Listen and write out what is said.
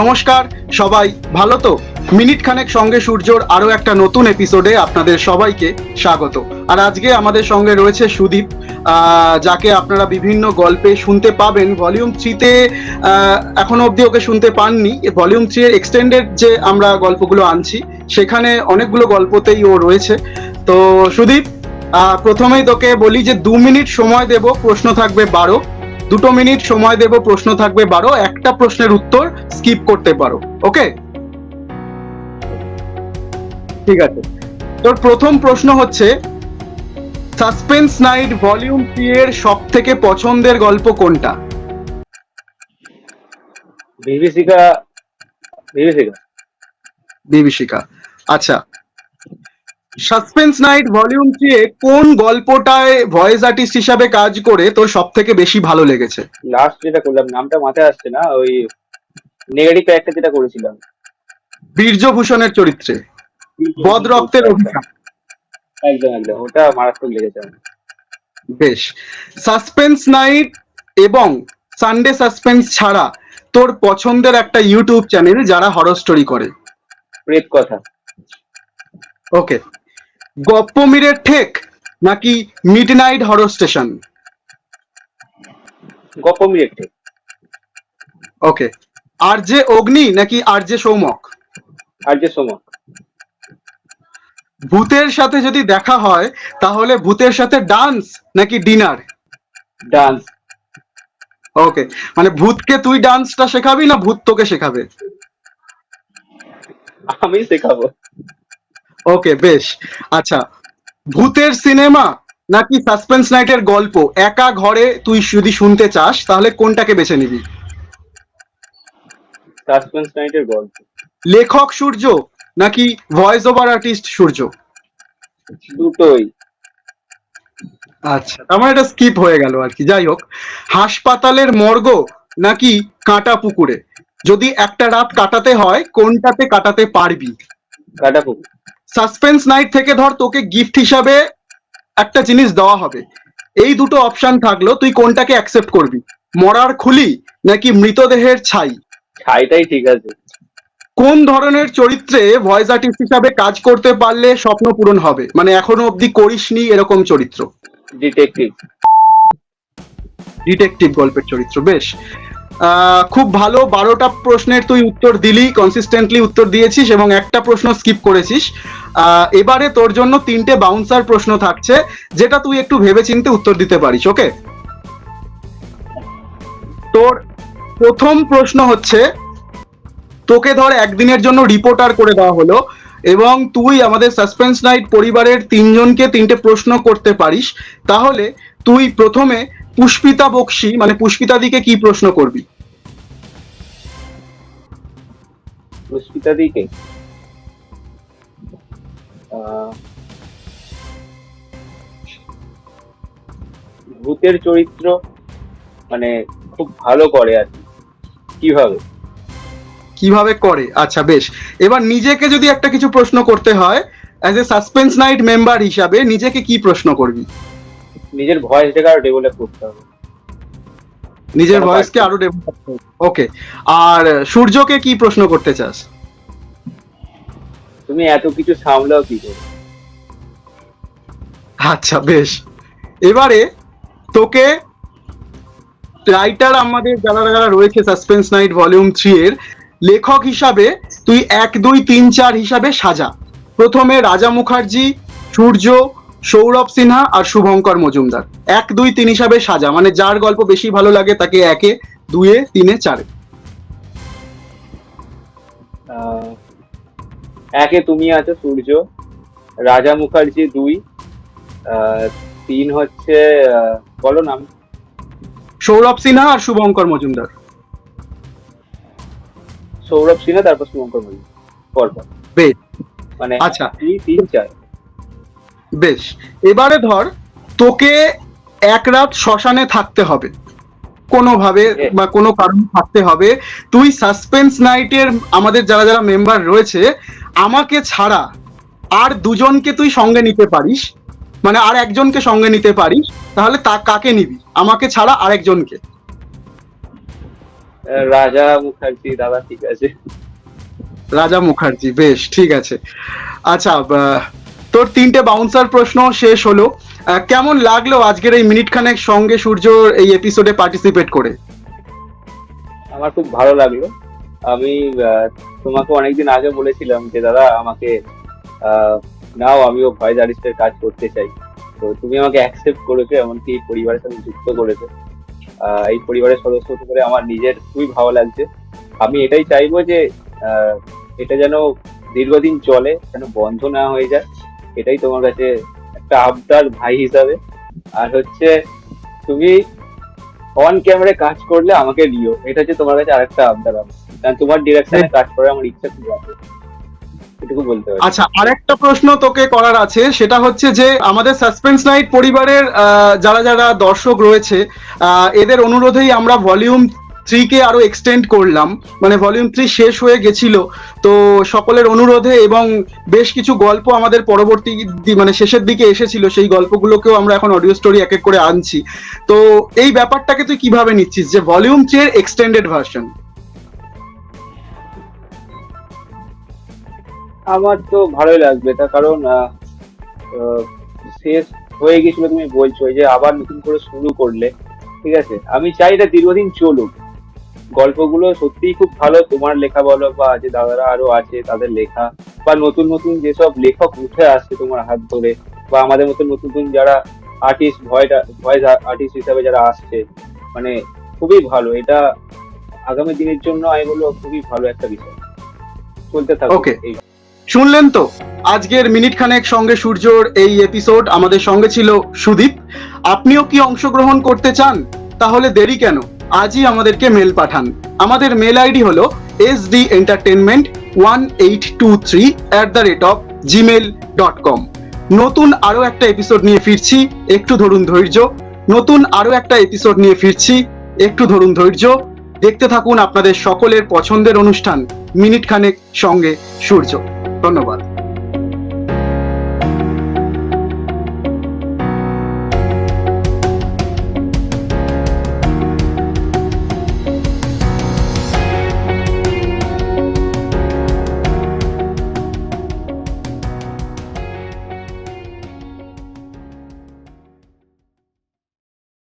নমস্কার, সবাই ভালো তো? মিনিট খানেক সঙ্গে সূর্যর আরও একটা নতুন এপিসোডে আপনাদের সবাইকে স্বাগত। আর আজকে আমাদের সঙ্গে রয়েছে সুদীপ যাকে আপনারা বিভিন্ন গল্পে শুনতে পাবেন। ভলিউম থ্রিতে এখনও অবধি ওকে শুনতে পাননি। ভলিউম থ্রি এর এক্সটেন্ডেড যে আমরা গল্পগুলো আনছি, সেখানে অনেকগুলো গল্পতেই ও রয়েছে। তো সুদীপ প্রথমেই তোকে বলি যে দু মিনিট সময় দেব, প্রশ্ন থাকবে বারো। দুটো মিনিট সময় দেব প্রশ্ন থাকবে বারো একটা প্রশ্নের উত্তর স্কিপ করতে পারো ওকে ঠিক আছে। তোর প্রথম প্রশ্ন হচ্ছে সাসপেন্স নাইট ভলিউম থ্রি এর সব থেকে পছন্দের গল্প কোনটা? বিভীষিকা বিভীষিকা। বিভীষিকা। আচ্ছা সাসপেন্স নাইট ভলিউম থ্রি এ কোন গল্পটায় ভয়েস আর্টিস্ট হিসাবে কাজ করে তোর সব থেকে বেশি ভালো লেগেছে? লাস্ট যেটা করলাম নামটা মাথায় আসছে না ওই নেগেটিভ ক্যারেক্টার যেটা করেছিলাম। বীর্যভূষণের চরিত্রে বদ রক্তের অভিশাপ একদম একদম ওটা মারাত্মক লেগেছে বেশ। সাসপেন্স নাইট এবং সানডে সাসপেন্স ছাড়া তোর পছন্দের একটা ইউটিউব চ্যানেল যারা হরর স্টোরি করে। প্রেত কথা। ওকে গপ্পমিরের ঠেক নাকি মিড নাইট হরর স্টেশন গপ্প মিরেক্টে ওকে আর যে অগ্নি নাকি আর যে সৌমক? আর যে সময় ভূতের সাথে যদি দেখা হয় তাহলে ভূতের সাথে ডান্স নাকি ডিনার ডান্স ওকে মানে ভূতকে তুই ডান্সটা শেখাবি না ভূত তোকে শেখাবে? আমি শেখাবো। ওকে বেশ। আচ্ছা ভূতের সিনেমা নাকি সাসপেন্স নাইটের গল্প? একা ঘরে তুই যদি শুনতে চাস তাহলে কোনটাকে বেছে নিবি? সাসপেন্স নাইটের গল্প। লেখক সূর্য নাকি ভয়েস ওভার আর্টিস্ট সূর্য? দুটোই। আচ্ছা আমার এটা স্কিপ হয়ে গেল আর কি। যাই হোক হাসপাতালের মর্গ নাকি কাঁটা পুকুরে? যদি একটা রাত কাটাতে হয় কোনটাতে কাটাতে পারবি? কাটাপুক সাসপেন্স নাইট থেকে ধর তোকে গিফট হিসাবে একটা জিনিস দেওয়া হবে। এই দুটো অপশন থাকল তুই কোনটাকে অ্যাকসেপ্ট করবি? মরার খুলি নাকি মৃতদেহের ছাই? ছাইটাই ঠিক আছে। কোন ধরনের চরিত্রে ভয়েস আর্টিস্ট হিসাবে কাজ করতে পারলে স্বপ্ন পূরণ হবে? মানে এখনও অবধি করিসনি এরকম চরিত্র? ডিটেকটিভ ডিটেকটিভ গল্পের চরিত্র বেশ। খুব ভালো বারোটা প্রশ্নের তুই উত্তর দিলি কনসিস্টেন্টলি উত্তর দিয়েছিস এবং একটা প্রশ্ন স্কিপ করেছিস। এবারে তোর জন্য তিনটে বাউন্সার প্রশ্ন থাকছে, যেটা তুই একটু ভেবেচিন্তে উত্তর দিতে পারিস ওকে তোর প্রথম প্রশ্ন হচ্ছে, তোকে ধর একদিনের জন্য রিপোর্টার করে দেওয়া হলো এবং তুই আমাদের সাসপেন্স নাইট পরিবারের তিনজনকে তিনটে প্রশ্ন করতে পারিস, তাহলে তুই প্রথমে পুষ্পিতা বক্সি মানে পুষ্পিতা দিকে কি প্রশ্ন করবি? পুষ্পিতা দিকে ভূতের চরিত্র মানে খুব ভালো করে আর কি। কীভাবে? কীভাবে করে? আচ্ছা বেশ। এবার নিজেকে যদি একটা কিছু প্রশ্ন করতে হয় as a suspense night member হিসাবে নিজেকে কি প্রশ্ন করবি? নিজের ভয়েসটাকে আরও ডেভেলপ করতে হবে। নিজের ভয়েসকে আরও ডেভেলপ ওকে আর সূর্যকে কি প্রশ্ন করতে চাস? তুমি এত কিছু সামলাও কি করে? আচ্ছা বেশ। এবারে তোকে রাইটার আমাদের যারা যারা রয়েছে সাসপেন্স নাইট ভলিউম থ্রি এর লেখক হিসাবে তুই এক দুই তিন চার হিসাবে সাজা। প্রথমে রাজা মুখার্জি সূর্য সৌরভ সিনহা আর শুভঙ্কর মজুমদার। এক দুই তিন হিসাবে সাজা। মানে যার গল্প বেশি ভালো লাগে তাকে একে দুয়ে তিনে চারে। একে তুমি আছো সূর্য। রাজা মুখার্জি দুই। তিন হচ্ছে বলো নাম। সৌরভ সিনহা আর শুভঙ্কর মজুমদার। সৌরভ সিনহা তারপর শুভঙ্কর মল্লিক পরপর। বেশ। মানে আচ্ছা। তিন চার। বেশ এবারে ধর তোকে এক রাত শ্মশানে থাকতে হবে। কোনোভাবে বা কোনো কারণে থাকতে হবে। তুই সাসপেন্স নাইটের আমাদের যারা যারা মেম্বার রয়েছে আমাকে ছাড়া আর দুজনকে তুই সঙ্গে নিতে পারিস মানে আর একজনকে সঙ্গে নিতে পারিস তাহলে তা কাকে নিবি? আমাকে ছাড়া আর একজনকে রাজা মুখার্জি দাদা ঠিক আছে। রাজা মুখার্জি বেশ ঠিক আছে। আচ্ছা তোর তিনটে বাউন্সার প্রশ্ন শেষ হলো। কেমন লাগল আজকের এই মিনিট খানেক সঙ্গে সূর্যর এই এপিসোডে পার্টিসিপেট করে? আমার খুব ভালো লাগল। আমি তোমাকে অনেকদিন আগে বলেছিলাম যে, দাদা, আমাকে নাও, আমিও ভয়েস আর্টিস্টের কাজ করতে চাই। তো তুমি আমাকে অ্যাকসেপ্ট করেছ, এমনকি এই পরিবারের সাথে যুক্ত করেছ। এই পরিবারের সদস্য হতে করে আমার নিজের খুবই ভালো লাগছে। আমি এটাই চাইব যে এটা যেন দীর্ঘদিন চলে, যেন বন্ধ না হয়ে যায়। এটাই তোমার কাছে একটা আবদার ভাই হিসাবে। আর হচ্ছে, তুমি অন ক্যামেরায় কাজ করলে আমাকে নিও এটা হচ্ছে তোমার কাছে আরেকটা আবদার আমার। কারণ তোমার ডিরেকশনে কাজ করার আমার ইচ্ছা খুব আছে। আচ্ছা আরেকটা প্রশ্ন তোকে করার আছে। সেটা হচ্ছে যে, আমাদের সাসপেন্স নাইট পরিবারের যারা যারা দর্শক রয়েছে এদের অনুরোধেই আমরা ভলিউম থ্রি কে আরও এক্সটেন্ড করলাম। মানে ভলিউম থ্রি শেষ হয়ে গেছিল। তো সকলের অনুরোধে এবং বেশ কিছু গল্প আমাদের পরবর্তী মানে শেষের দিকে এসেছিল, সেই গল্পগুলোকেও আমরা এখন অডিও স্টোরি এক এক করে আনছি। তো এই ব্যাপারটাকে তুই কীভাবে নিচ্ছিস? যে ভলিউম থ্রি এর এক্সটেন্ডেড ভার্সন আমার তো ভালোই লাগবে, তার কারণ শেষ হয়ে গেছিল তুমি বলছো যে আবার নতুন করে শুরু করলে, ঠিক আছে? আমি চাই এটা দীর্ঘদিন চলুক। গল্পগুলো সত্যিই খুব ভালো। তোমার লেখা বলো বা যে দাদারা আরও আছে তাদের লেখা বা নতুন নতুন যেসব লেখক উঠে আসছে তোমার হাত ধরে বা আমাদের মতো নতুন নতুন যারা আর্টিস্ট ভয়েস আর্টিস্ট হিসাবে যারা আসছে মানে খুবই ভালো। এটা আগামী দিনের জন্য আমি বলব খুবই ভালো একটা বিষয়। চলতে Okay. এই। শুনলেন তো? আজকের মিনিট খানেক সঙ্গে সূর্যর এই এপিসোড আমাদের সঙ্গে ছিল সুদীপ। আপনিও কি অংশগ্রহণ করতে চান? তাহলে দেরি কেন? আজই আমাদেরকে মেল পাঠান। আমাদের মেল আইডি হলো S D entertainment one eight two three at the rate of Gmail dot com নতুন আরও একটা এপিসোড নিয়ে ফিরছি, একটু ধরুন ধৈর্য। নতুন আরও একটা এপিসোড নিয়ে ফিরছি, একটু ধরুন ধৈর্য। দেখতে থাকুন আপনাদের সকলের পছন্দের অনুষ্ঠান, মিনিট খানেক সঙ্গে সূর্য। ধন্যবাদ।